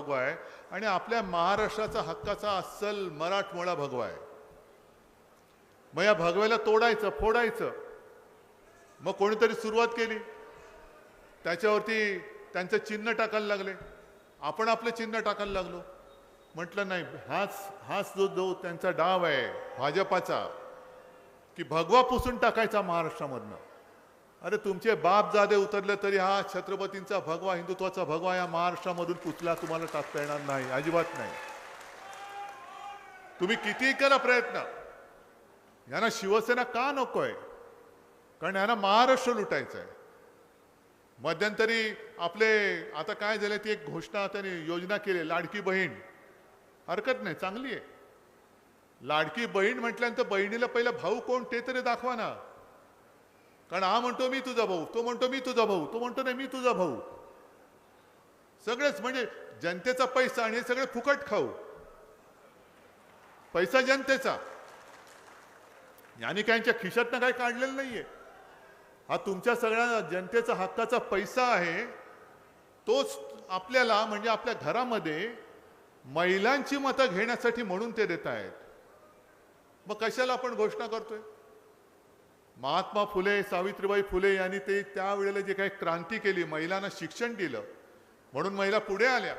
भगवा आहे. आणि आपल्या महाराष्ट्राचा हक्काचा अस्सल मराठमोळा भगवा आहे. मग या भगव्याला तोडायचं फोडायचं. मग कोणीतरी सुरुवात केली. त्याच्यावरती त्यांचं चिन्ह टाकायला लागले. आपण आपलं चिन्ह टाकायला लागलो. म्हटलं नाही हाच हाच जो जो त्यांचा डाव आहे भाजपाचा की भगवा पुसून टाकायचा महाराष्ट्रामधनं. अरे तुमचे बाप जादे उतरले तरी हा छत्रपतींचा भगवा हिंदुत्वाचा भगवा या महाराष्ट्रामधून पुचला तुम्हाला टाकता येणार नाही अजिबात नाही. तुम्ही कितीही करा प्रयत्न. यांना शिवसेना का नकोय? कारण यांना महाराष्ट्र लुटायचं आहे मध्यंतरी आपले आता काय झाले ती एक घोषणा त्यांनी योजना केली लाडकी बहीण. हरकत नाही चांगली आहे. लाडकी बहीण म्हटल्यानंतर बहिणीला पहिला भाऊ कोण ते तरी दाखवा ना. कारण हा म्हणतो मी तुझा भाऊ तो म्हणतो मी तुझा भाऊ तो म्हणतो नाही मी तुझा भाऊ. सगळेच म्हणजे जनतेचा पैसा आणि हे सगळे फुकट खाऊ. पैसा जनतेचा. यांनी काहींच्या खिशातनं काही काढलेलं नाहीये. हा तुमच्या सगळ्या जनतेचा हक्काचा पैसा आहे. तोच आपल्याला म्हणजे आपल्या घरामध्ये महिलांची मतं घेण्यासाठी म्हणून ते देत आहेत मग कशाला आपण घोषणा करतोय? महात्मा फुले सावित्रीबाई फुले यांनी ते त्यावेळेला जे काही क्रांती केली महिलांना शिक्षण दिलं म्हणून महिला पुढे आल्या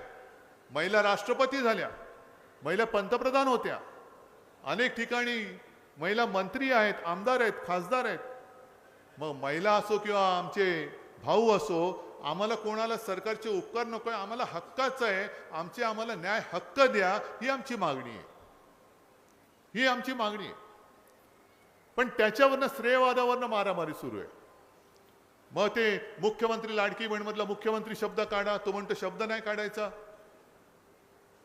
महिला राष्ट्रपती झाल्या महिला पंतप्रधान होत्या. अनेक ठिकाणी महिला मंत्री आहेत आमदार आहेत खासदार आहेत. मग महिला असो किंवा आमचे भाऊ असो आम्हाला कोणाला सरकारचे उपकार नको आहे आम्हाला हक्काचं आहे आमचे आम्हाला न्याय हक्क द्या ही आमची मागणी आहे. ही आमची मागणी आहे. पण त्याच्यावरनं श्रेयवादावरनं मारामारी सुरू आहे. मग ते मुख्यमंत्री लाडकी बहीणमधला मुख्यमंत्री शब्द काढा तो म्हणतो शब्द नाही काढायचा.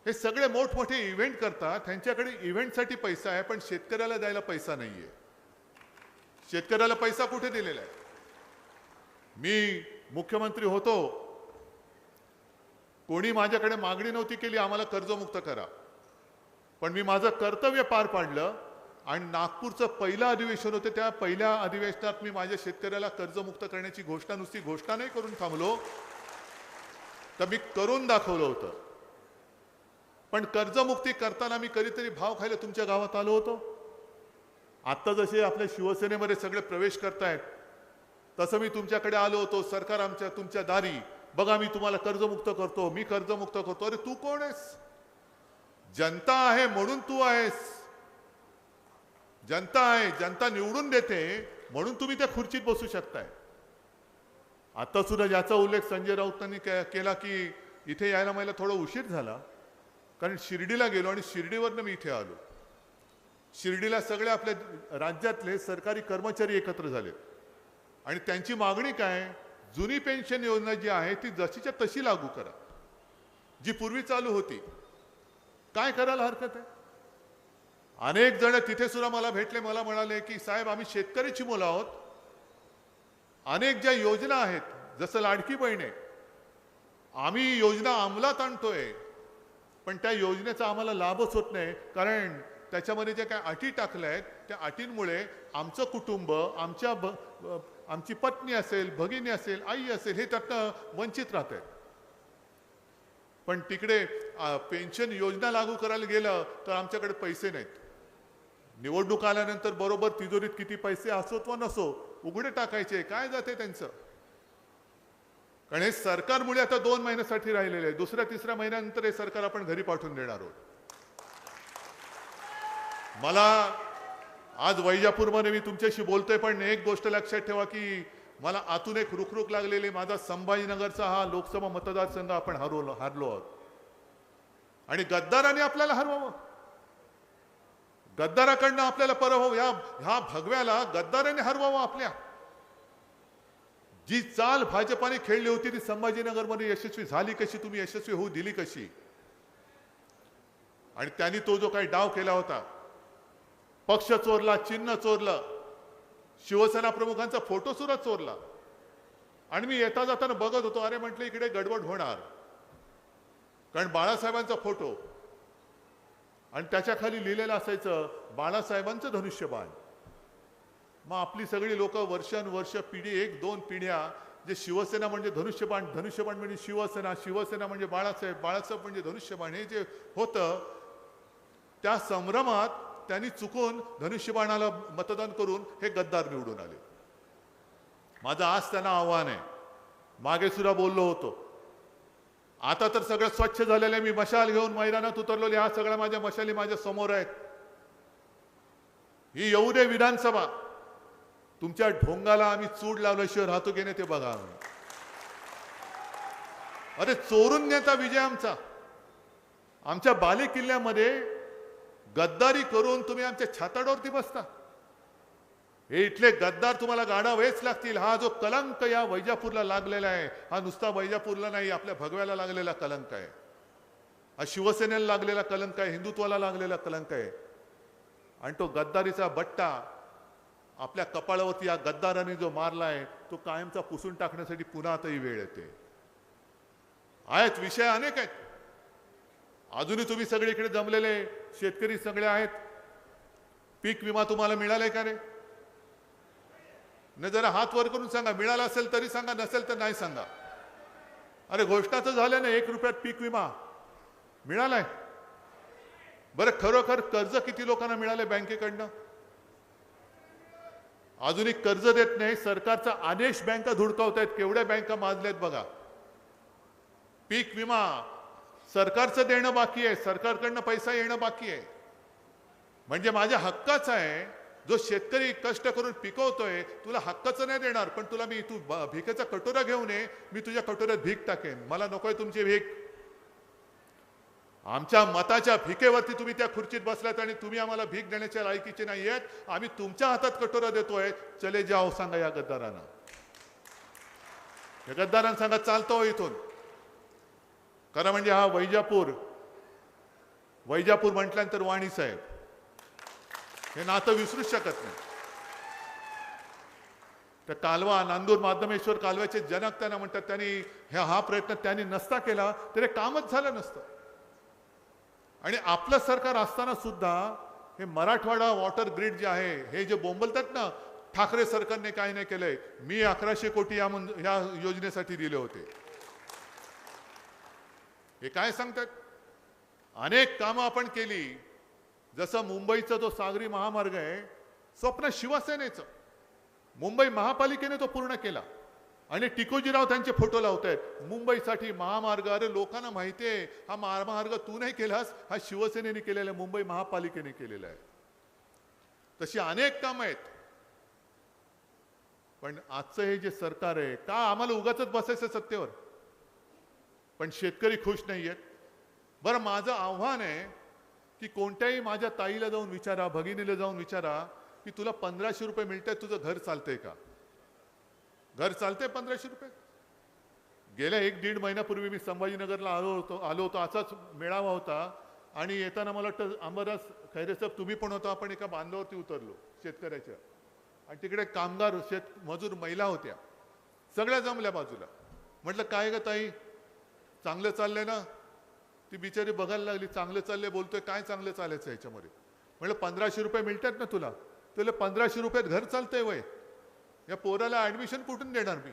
हे सगळे मोठमोठे इव्हेंट करतात त्यांच्याकडे इव्हेंटसाठी पैसा आहे पण शेतकऱ्याला द्यायला पैसा नाहीये. शेतकऱ्याला पैसा कुठे दिलेला आहे? मी मुख्यमंत्री होतो. कोणी माझ्याकडे मागणी नव्हती केली आम्हाला कर्जमुक्त करा. पण मी माझं कर्तव्य पार पाडलं. आणि नागपूरचं पहिलं अधिवेशन होतं त्या पहिल्या अधिवेशनात मी माझ्या शेतकऱ्याला कर्जमुक्त करण्याची घोषणा नुसती घोषणा नाही करून थांबलो. तर मी करून दाखवलं होतं. पण कर्जमुक्ती करताना मी कधीतरी भाव खायला तुमच्या गावात आलो होतो. आत्ता जसे आपल्या शिवसेनेमध्ये सगळे प्रवेश करतायत तसं मी तुमच्याकडे आलो होतो. सरकार आमच्या तुमच्या दारी. बघा मी तुम्हाला कर्जमुक्त करतो मी कर्जमुक्त करतो. अरे तू कोण आहेस? जनता आहे म्हणून तू आहेस. जनता आहे जनता निवडून देते म्हणून तुम्ही त्या खुर्चीत बसू शकताय. आता सुद्धा ज्याचा उल्लेख संजय राऊतांनी केला की इथे यायला मला थोडा उशीर झाला कारण शिर्डीला गेलो आणि शिर्डीवरनं मी इथे आलो. शिर्डीला सगळे आपल्या राज्यातले सरकारी कर्मचारी एकत्र झाले. आणि त्यांची मागणी काय? जुनी पेन्शन योजना जी आहे ती जशीच्या तशी लागू करा. जी पूर्वी चालू होती. काय करायला हरकत आहे? अनेक जण तिथे सुद्धा मला भेटले मला म्हणाले की साहेब आम्ही शेतकरीची मुलं आहोत. अनेक ज्या योजना आहेत जसं लाडकी बहिणे आम्ही योजना अंमलात आणतोय पण त्या योजनेचा आम्हाला लाभच होत नाही कारण त्याच्यामध्ये ज्या काय अटी टाकल्या आहेत त्या अटींमुळे आमचं कुटुंब आमच्या ब- आमची पत्नी असेल भगिनी असेल आई असेल हे त्यातनं वंचित राहत आहेत पण तिकडे पेन्शन योजना लागू करायला गेलं तर आमच्याकडे पैसे नाहीत. निवडणूक आल्यानंतर बरोबर तिजोरीत किती पैसे असोत व नसो उघडे टाकायचे काय जाते त्यांचं? कारण हे सरकारमुळे आता दोन महिन्यासाठी राहिलेले आहे. दुसऱ्या तिसऱ्या महिन्यानंतर हे सरकार आपण घरी पाठवून देणार आहोत. मला आज वैजापूरमध्ये मी तुमच्याशी बोलतोय पण एक गोष्ट लक्षात ठेवा की मला आतून एक रुखरुख लागलेली माझा संभाजीनगरचा हा लोकसभा मतदारसंघ आपण हरवलो हारलो आहोत. आणि गद्दाराने आपल्याला हरवावं. गद्दाराकडनं आपल्याला परवावं या ह्या भगव्याला गद्दाराने हरवावं आपल्या. जी चाल भाजपाने खेळली होती ती संभाजीनगरमध्ये यशस्वी झाली कशी? तुम्ही यशस्वी होऊ दिली कशी? आणि त्यांनी तो जो काही डाव केला होता पक्ष चोरला चिन्ह चोरलं शिवसेना प्रमुखांचा फोटो सुद्धा चोरला. आणि मी येता जाताना बघत होतो अरे म्हटलं इकडे गडबड होणार. कारण बाळासाहेबांचा फोटो आणि त्याच्याखाली लिहिलेलं असायचं बाळासाहेबांचं धनुष्यबाण. मग आपली सगळी लोक वर्षानुवर्ष पिढी एक दोन पिढ्या जे शिवसेना म्हणजे धनुष्यबाण धनुष्यबाण म्हणजे शिवसेना शिवसेना म्हणजे बाळासाहेब बाळासाहेब म्हणजे धनुष्यबाण हे जे होतं त्या संभ्रमात त्यांनी चुकून धनुष्यबाणाला मतदान करून हे गद्दार निवडून आले. माझं आज त्यांना आव्हान आहे. मागे सुद्धा बोललो होतो. आता तर सगळं स्वच्छ झालेलं आहे. मी मशाल घेऊन मैदानात उतरलेली हा सगळ्या माझ्या मशाली माझ्यासमोर आहेत. ही येऊ दे विधानसभा. तुमच्या ढोंगाला आम्ही चूड लावल्याशिवाय राहतो की नाही ते बघा अरे चोरून नेता विजय आमचा. आमच्या बाले किल्ल्यामध्ये गद्दारी करून तुम्ही आमच्या छाताडावरती बसता. हे इथले गद्दार तुम्हाला गाडावेच लागतील. हा जो कलंक या वैजापूरला लागलेला आहे हा नुसता वैजापूरला नाही आपल्या भगव्याला लागलेला कलंक आहे. हा शिवसेनेला लागलेला कलंक आहे हिंदुत्वाला लागलेला कलंक आहे. आणि तो गद्दारीचा बट्टा आपल्या कपाळावरती या गद्दाराने जो मारला आहे तो कायमचा पुसून टाकण्यासाठी पुन्हा आताही वेळ येते. आहेत विषय अनेक आहेत. अजूनही तुम्ही सगळे इकडे जमलेले शेतकरी सगळे आहेत. पीक विमा तुम्हाला मिळालाय का रे? न जरा हात वर करून सांगा मिळाला असेल तरी सांगा नसेल तर नाही सांगा. अरे घोषणा तर झाल्या ना एक रुपयात पीक विमा. मिळालाय. बरं खरोखर कर्ज किती लोकांना मिळाले बँकेकडनं? अजूनही कर्ज देत नाही सरकारचा आदेश बँका धुडकावत आहेत केवढ्या बँका माजल्यात बघा. पीक विमा सरकारचं देणं बाकी आहे सरकारकडनं पैसा येणं बाकी आहे. म्हणजे माझ्या हक्काचा आहे जो शेतकरी कष्ट करून पिकवतोय तुला हक्काचं नाही देणार पण तुला मी तू भिकेचा कटोरा घेऊन ये मी तुझ्या कटोऱ्यात भीक टाकेन. मला नकोय तुमची भीक. आमच्या मताच्या भिकेवरती तुम्ही त्या खुर्चीत बसलात आणि तुम्ही आम्हाला भीक देण्याच्या लायकीचे नाही आहेत. आम्ही तुमच्या हातात कटोरा देतोय. चले जाओ सांगा या गद्दारांना. या गद्दारांना सांगा चालतो हो इथून. खरं म्हणजे हा वैजापूर वैजापूर म्हटल्यानंतर वाणी साहेब. हे नातं विसरूच शकत नाही. त्या कालवा नांदूर माध्यमेश्वर कालव्याचे जनक त्यांना म्हणतात त्यांनी ह्या हा प्रयत्न त्यांनी नसता केला तर हे कामच झालं नसतं. आणि आपलं सरकार असताना सुद्धा हे मराठवाडा वॉटर ग्रीड जे आहे हे जे बोंबलतात ना ठाकरे सरकारने काय नाही केलंय. मी अकराशे कोटी या या योजनेसाठी दिले होते. हे काय सांगतात? अनेक कामं आपण केली जसं मुंबईचा जो सागरी महामार्ग आहे स्वप्न शिवसेनेचं. मुंबई महापालिकेने तो पूर्ण केला. आणि टिकोजीराव त्यांचे फोटो लावत आहेत मुंबईसाठी महामार्ग अरे लोकांना माहिती आहे हा महामार्ग तू नाही केलास हा शिवसेनेने केलेला आहे मुंबई महापालिकेने केलेला आहे. तशी अनेक कामं आहेत. पण आजचं हे जे सरकार आहे का आम्हाला उगाच बसायचं सत्तेवर? पण शेतकरी खुश नाही आहेत बरं माझं आव्हान आहे की कोणत्याही माझ्या ताईला जाऊन विचारा भगिनीला जाऊन विचारा की तुला पंधराशे रुपये मिळतात तुझं घर चालतंय का? घर चालतंय पंधराशे रुपये? गेल्या एक दीड महिन्यापूर्वी मी संभाजीनगरला आलो होतो आलो होतो असाच मेळावा होता. आणि येताना मला वाटतं अंबरदास खैरे साहेब तुम्ही पण होता आपण एका बांधावरती उतरलो शेतकऱ्याच्या. आणि तिकडे कामगार शेत मजूर महिला होत्या. सगळ्या जमल्या बाजूला. म्हटलं काय ग ताई? चांगलं चाललंय ना? ती बिचारी बघायला लागली चांगले चालले बोलतोय काय चांगलं चालायचं याच्यामध्ये? म्हटलं पंधराशे रुपये मिळतात ना तुला? तुला पंधराशे रुपयात घर चालतंय वय. या पोराला ऍडमिशन कुठून देणार मी?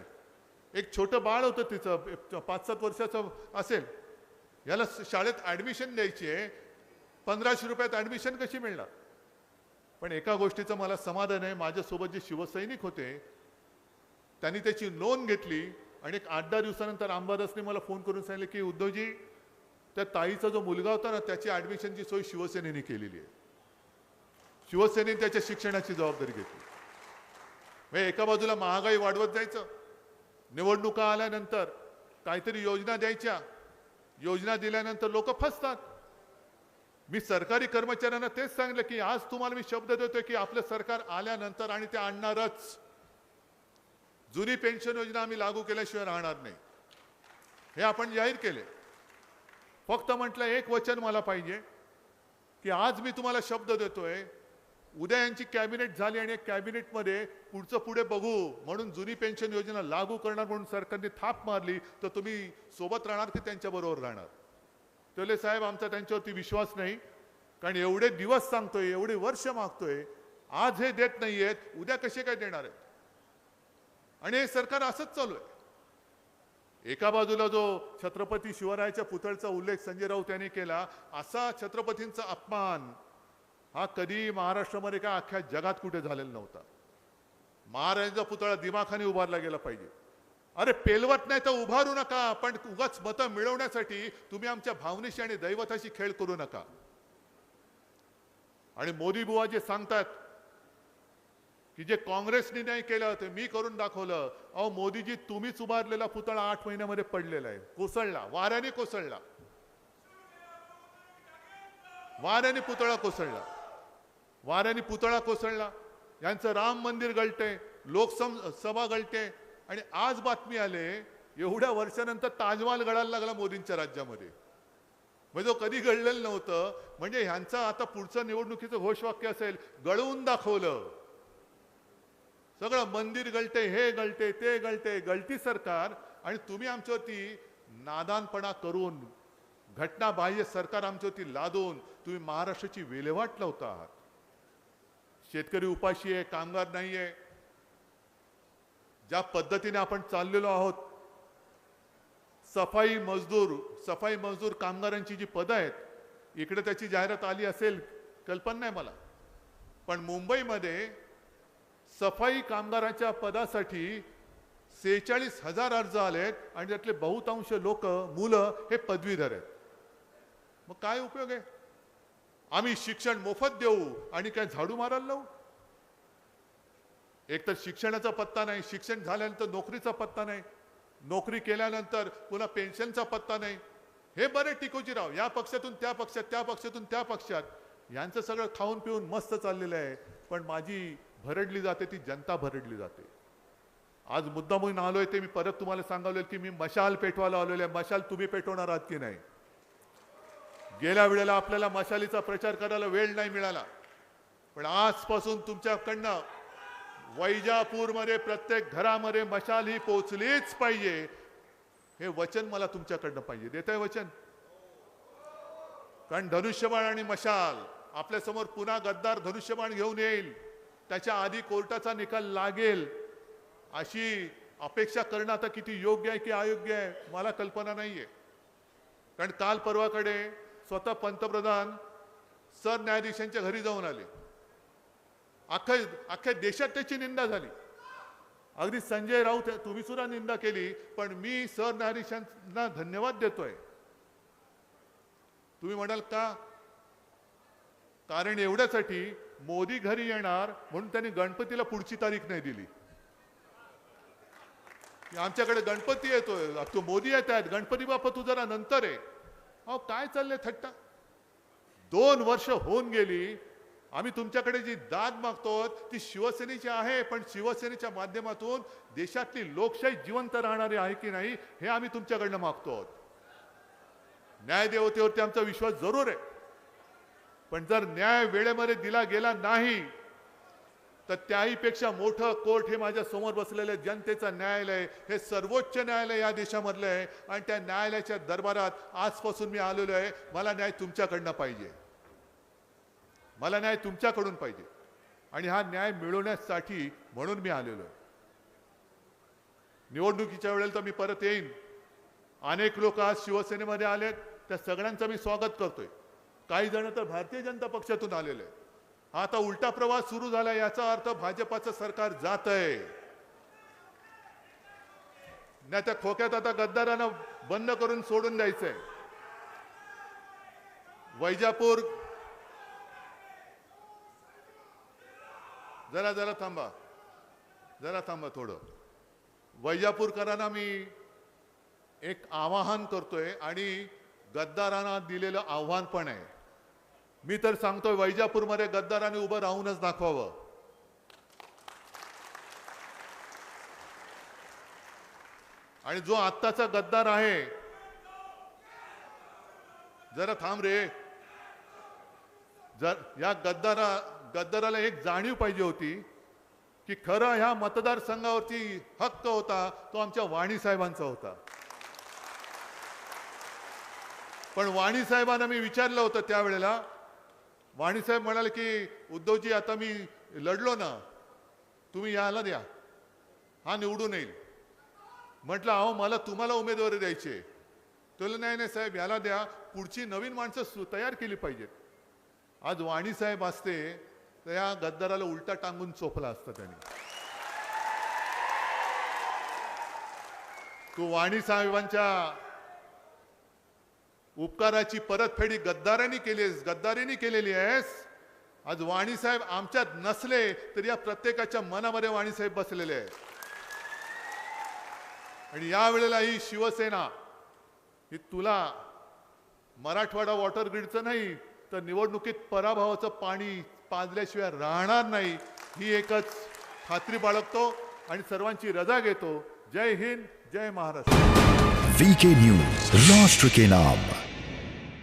एक छोटं बाळ होतं तिचं पाच सात वर्षाचं असेल. याला शाळेत ऍडमिशन द्यायची आहे. पंधराशे रुपयात ऍडमिशन कशी मिळणार? पण एका गोष्टीचं मला समाधान आहे. माझ्यासोबत जे शिवसैनिक होते त्यांनी त्याची नोंद घेतली. आणि एक आठ दहा दिवसानंतर अंबादासने मला फोन करून सांगितलं की उद्धवजी त्या ताईचा जो मुलगा होता ना त्याची ऍडमिशनची सोय शिवसेनेने केलेली आहे. शिवसेनेने त्याच्या शिक्षणाची जबाबदारी घेतली. म्हणजे एका बाजूला महागाई वाढवत जायचं निवडणुका आल्यानंतर काहीतरी योजना द्यायच्या योजना दिल्यानंतर लोक फसतात. मी सरकारी कर्मचाऱ्यांना तेच सांगितलं की आज तुम्हाला मी शब्द देतोय की आपलं सरकार आल्यानंतर आणि ते आणणारच. जुनी पेन्शन योजना आम्ही लागू केल्याशिवाय राहणार नाही. हे आपण जाहीर केले. फक्त म्हटलं एक वचन मला पाहिजे की आज मी तुम्हाला शब्द देतोय उद्या यांची कॅबिनेट झाली आणि कॅबिनेटमध्ये पुढचं पुढे बघू म्हणून जुनी पेन्शन योजना लागू करणार म्हणून सरकारने थाप मारली तर तुम्ही सोबत राहणार की त्यांच्याबरोबर राहणार? तोले साहेब आमचा त्यांच्यावरती विश्वास नाही कारण एवढे दिवस सांगतोय एवढे वर्ष मागतोय आज हे देत नाहीयेत उद्या कसे काय देणार आहेत? आणि हे सरकार असंच चालू आहे. एका बाजूला जो छत्रपती शिवरायाच्या पुतळ्याचा उल्लेख संजय राऊत यांनी केला असा छत्रपतींचा अपमान हा कधी महाराष्ट्रामध्ये काय अख्ख्या जगात कुठे झालेला नव्हता. महाराजांचा पुतळा दिमाखाने उभारला गेला पाहिजे. अरे पेलवत नाही तर उभारू नका पण उगाच मतं मिळवण्यासाठी तुम्ही आमच्या भावनेशी आणि दैवताशी खेळ करू नका. आणि मोदी बुवा जे सांगतात की जे काँग्रेसने नाही केलं ते मी करून दाखवलं. अहो मोदीजी तुम्हीच उभारलेला पुतळा आठ महिन्यामध्ये पडलेला आहे. कोसळला. वाऱ्याने कोसळला. वाऱ्याने पुतळा कोसळला. वाऱ्याने पुतळा कोसळला. यांचं राम मंदिर गळते लोकसम सभा गळते आणि आज बातमी आले एवढ्या वर्षानंतर ताजमहाल गळायला लागला मोदींच्या राज्यामध्ये. म्हणजे तो कधी घडलेलं नव्हतं. म्हणजे ह्यांचा आता पुढचं निवडणुकीचं घोषवाक्य असेल गळवून दाखवलं. सगळं मंदिर गळते हे गळते ते गळते गळती सरकार आणि तुम्ही आमच्यावरती नादानपणा करून घटनाबाह्य सरकार आमच्यावरती लादून तुम्ही महाराष्ट्राची विल्हेवाट लावता आहात. शेतकरी उपाशी आहे कामगार नाही आहे. ज्या पद्धतीने आपण चाललेलो आहोत सफाई मजदूर सफाई मजदूर कामगारांची जी पदं आहेत इकडे त्याची जाहिरात आली असेल कल्पना नाही मला. पण मुंबईमध्ये सफाई कामगारांच्या पदासाठी सेहेचाळीस हजार अर्ज आलेत आणि त्यातले बहुतांश लोक मुलं हे पदवीधर आहेत. मग काय उपयोग आहे? आम्ही शिक्षण मोफत देऊ आणि काय झाडू मारायला लावू? एक तर शिक्षणाचा पत्ता नाही शिक्षण झाल्यानंतर नोकरीचा पत्ता नाही. नोकरी केल्यानंतर पुन्हा पेन्शनचा पत्ता नाही. हे बरे टिकोजीराव या पक्षातून त्या पक्षात त्या पक्षातून त्या पक्षात. यांचं सगळं खाऊन पिऊन मस्त चाललेलं आहे. पण माझी भरडली जाते ती जनता भरडली जाते. आज मुद्दा म्हणून आलोय ते मी परत तुम्हाला सांगावले की मी मशाल पेटवायला आलेलो आहे मशाल तुम्ही पेटवणार आहात की नाही? गेल्या वेळेला आपल्याला मशालीचा प्रचार करायला वेळ नाही मिळाला. पण आजपासून तुमच्याकडनं वैजापूरमध्ये प्रत्येक घरामध्ये मशाल ही पोचलीच पाहिजे. हे वचन मला तुमच्याकडनं पाहिजे. देत आहे वचन? कारण धनुष्यबाण आणि मशाल आपल्यासमोर पुन्हा गद्दार धनुष्यबाण घेऊन येईल. त्याच्या आधी कोर्टाचा निकाल लागेल. अशी अपेक्षा करणं आता किती योग्य आहे की अयोग्य आहे मला कल्पना नाही आहे कारण काल परवाकडे स्वतः पंतप्रधान सरन्यायाधीशांच्या घरी जाऊन आले. अख्ख्या अख्ख्या देशात त्याची निंदा झाली. अगदी संजय राऊत तुम्ही सुद्धा निंदा केली पण मी सरन्यायाधीशांना धन्यवाद देतोय. तुम्ही म्हणाल का? कारण एवढ्यासाठी मोदी घरी येणार म्हणून त्यांनी गणपतीला पुढची तारीख नाही दिली. आमच्याकडे गणपती येतोय. तू मोदी येत आहेत. गणपती बाप्पा तू जरा नंतर आहे अहो काय चाललंय थट्टा? दोन वर्ष होऊन गेली. आम्ही तुमच्याकडे जी दाद मागतो ती शिवसेनेची आहे पण शिवसेनेच्या माध्यमातून देशातली लोकशाही जिवंत राहणारी आहे की नाही हे आम्ही तुमच्याकडनं मागतो आहोत न्यायदेवतेवरती आमचा विश्वास जरूर आहे. पण जर न्याय वेळेमध्ये दिला गेला नाही तर त्याहीपेक्षा मोठं कोर्ट हे माझ्यासमोर बसलेलं जनतेचं न्यायालय हे सर्वोच्च न्यायालय या देशामधलं आहे. आणि त्या न्यायालयाच्या दरबारात आजपासून मी आलेलो आहे. मला न्याय तुमच्याकडनं पाहिजे. मला न्याय तुमच्याकडून पाहिजे. आणि हा न्याय मिळवण्यासाठी म्हणून मी आलेलो आहे. निवडणुकीच्या वेळेला तर मी परत येईन. अनेक लोक आज शिवसेनेमध्ये आलेत. त्या सगळ्यांचं मी स्वागत करतोय. काही जण तर भारतीय जनता पक्षातून आलेले हा आता उलटा प्रवास सुरू झाला याचा अर्थ भाजपाचं सरकार जात आहे नाही त्या खोक्यात आता गद्दारांना बंद करून सोडून द्यायचंय. वैजापूर. जरा जरा थांबा. जरा थांबा थोडं. वैजापूरकरांना मी एक आवाहन करतोय आणि गद्दारांना दिलेलं आव्हान पण आहे. मी तर सांगतोय वैजापूरमध्ये गद्दाराने उभं राहूनच दाखवावं. आणि जो आत्ताचा गद्दार आहे जरा थांब रे. जर या गद्दारा गद्दाराला एक जाणीव पाहिजे होती की खरं ह्या मतदारसंघावरती हक्क होता तो आमच्या वाणी साहेबांचा होता. पण वाणी साहेबांना मी विचारलं होतं त्यावेळेला वाणीसाहेब म्हणाले की उद्धवजी आता मी लढलो ना तुम्ही याला द्या. हा निवडून येईल. म्हटलं अहो मला तुम्हाला उमेदवारी द्यायची तुला नाही नाही साहेब याला द्या. पुढची नवीन माणसं तयार केली पाहिजेत. आज वाणीसाहेब असते तर या गद्दाराला उलटा टांगून चोपला असता त्यांनी. तू वाणीसाहेबांच्या उपकाराची परतफेडी गद्दारांनी केली आहेस गद्दारीने केलेली आहेस. आज वाणीसाहेब आमच्यात नसले तर या प्रत्येकाच्या मनामध्ये वाणीसाहेब बसलेले आहेत. आणि यावेळेला ही शिवसेना ही तुला मराठवाडा वॉटर ग्रीडचं नाही तर निवडणुकीत पराभवाचं पाणी पाजल्याशिवाय राहणार नाही ही एकच खात्री बाळगतो आणि सर्वांची रजा घेतो. जय हिंद जय महाराष्ट्र. वीके न्यूज राष्ट्र के नाम.